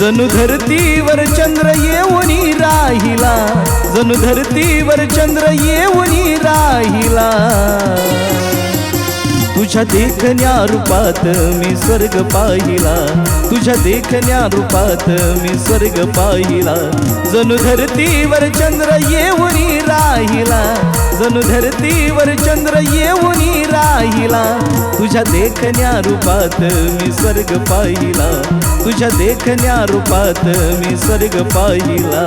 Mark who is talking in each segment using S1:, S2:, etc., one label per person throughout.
S1: जणू धरतीवर चंद्र येऊन राहिला. जणू धरतीवर चंद्र येऊन राहिला. तुझ्या देखण्या रूपात मी स्वर्ग पाहिला. तुझ्या देखण्या रूपात मी स्वर्ग पाहिला. जणू धरतीवर चंद्र येऊन राहिला. जणू धरतीवर चंद्र येऊन राहिला. तुझ्या देखण्या रूपात मी स्वर्ग पाहिला. तुझ्या देखण्या रूपात मी स्वर्ग पाहिला.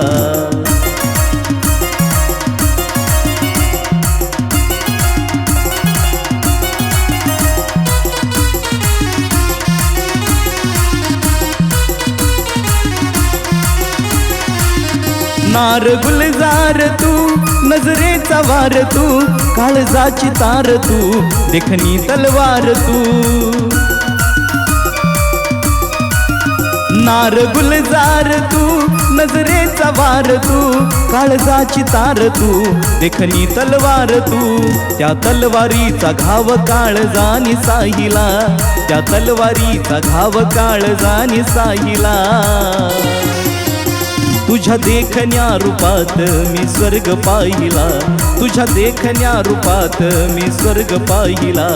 S1: नार गुलजार तू नजरेचा वार तू काळजाची तार तू देखणी तलवार तू. नार गुलजार तू नजरेचा वार तू काळजाची तार तू देखणी तलवार तू. त्या तलवारीचा घाव काळजानी साहिला त्या तलवारीचा घाव काळजानी साहिला. तुझ्या देखण्या रूपात मी स्वर्ग पाहिला. तुझ्या देखण्या रूपात मी स्वर्ग पाहिला.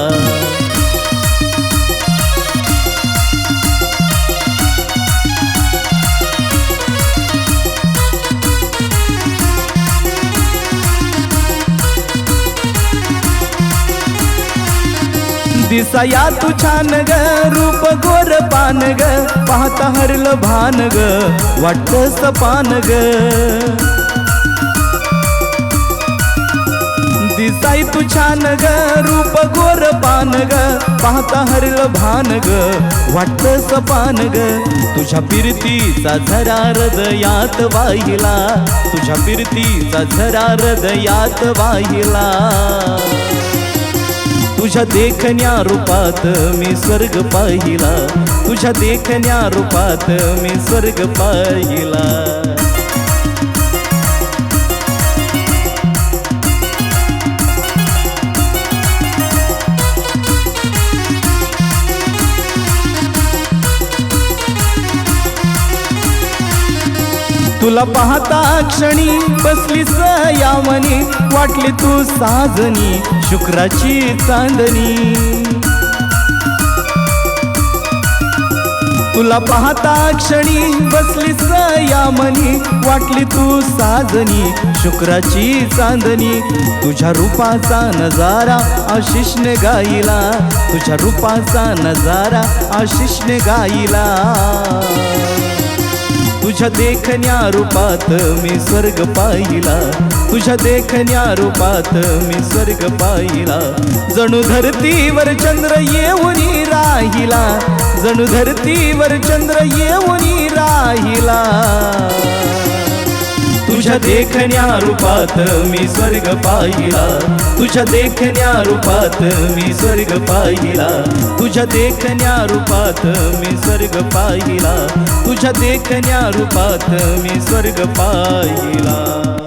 S1: दिसाया तू छान ग रूप गोर पान ग पाहता हरलं भान ग वाटत सपान ग. दिसाई तू छान ग रूप गोर पान ग पाहता हरल भान ग वाटत सपान ग. तुझ्या फिरतीचा झरा हृदयात वाहिला तुझ्या फिरतीचा झरा हृदयात वाहिला. तुझ्या देखण्या रूपात मी स्वर्ग पाहिला. तुझ्या देखण्या रूपात मी स्वर्ग पाहिला. तुला पाहता क्षणी बसली सयामनी वाटली तू साजनी शुक्राची चांदणी. तुला पाहता क्षणी बसली सयामनी वाटली तू साजनी शुक्राची चांदणी. तुझ्या रूपाचा नजारा आशिषने गाईला तुझ्या रूपाचा नजारा आशिषने गाईला तुझ्या देखण्या रूपात मी स्वर्ग पाहिला. तुझ्या देखण्या रूपात मी स्वर्ग पाहिला. जणू धरतीवर चंद्र येऊन राहिला. जणू धरतीवर चंद्र येऊनी राहिला. तुझ्या देखण्या रूपात मी स्वर्ग पाहिला. तुझ्या देखण्या रूपात मी स्वर्ग पाहिला. तुझ्या देखण्या रूपात मी स्वर्ग पाहिला. तुझ्या देखण्या रूपात मी स्वर्ग पाहिला.